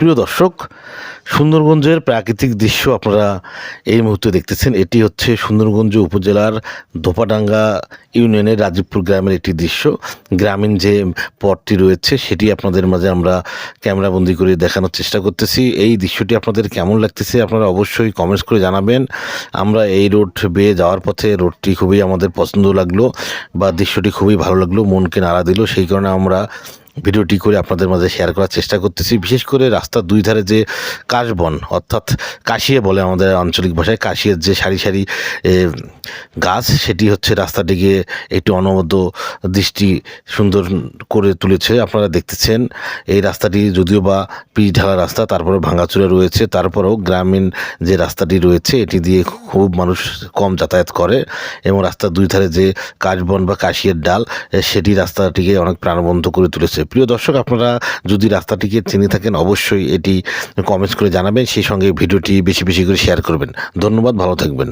প্রিয় দর্শক, সুন্দরগঞ্জের প্রাকৃতিক দৃশ্য আপনারা এই মুহূর্তে দেখতেছেন। এটি হচ্ছে সুন্দরগঞ্জ উপজেলার ধোপাডাঙ্গা ইউনিয়নের রাজীবপুর গ্রামের একটি দৃশ্য। গ্রামীণ যে পথটি রয়েছে, সেটি আপনাদের মাঝে আমরা ক্যামেরাবন্দি করে দেখানোর চেষ্টা করতেছি। এই দৃশ্যটি আপনাদের কেমন লাগতেছে আপনারা অবশ্যই কমেন্টস করে জানাবেন। আমরা এই রোড বেয়ে যাওয়ার পথে রোডটি খুবই আমাদের পছন্দ লাগল বা দৃশ্যটি খুবই ভালো লাগল, মনকে নাড়া দিল। সেই কারণে আমরা ভিডিওটি করে আপনাদের মাঝে শেয়ার করার চেষ্টা করতেছি। বিশেষ করে রাস্তার দুই ধারে যে কাশবন, অর্থাৎ কাশিয়ে বলে আমাদের আঞ্চলিক ভাষায়, কাশিয়ের যে সারি সারি গাছ, সেটি হচ্ছে রাস্তাটিকে একটু অনবদ্য দৃষ্টি সুন্দর করে তুলেছে। আপনারা দেখতেছেন, এই রাস্তাটি যদিও বা পিচ ঢালা রাস্তা তারপরে ভাঙাচুরা রয়েছে, তারপরেও গ্রামীণ যে রাস্তাটি রয়েছে, এটি দিয়ে খুব মানুষ কম যাতায়াত করে এবং রাস্তার দুই ধারে যে কাশবন বা কাশিয়ের ডাল সেটি রাস্তাটিকে অনেক প্রাণবন্ত করে তুলেছে। প্রিয় দর্শক, আপনারা যদি রাস্তাটিকে চিনে থাকেন, অবশ্যই এটি কমেন্টস করে জানাবেন। সেই সঙ্গে ভিডিওটি বেশি বেশি করে শেয়ার করবেন। ধন্যবাদ, ভালো থাকবেন।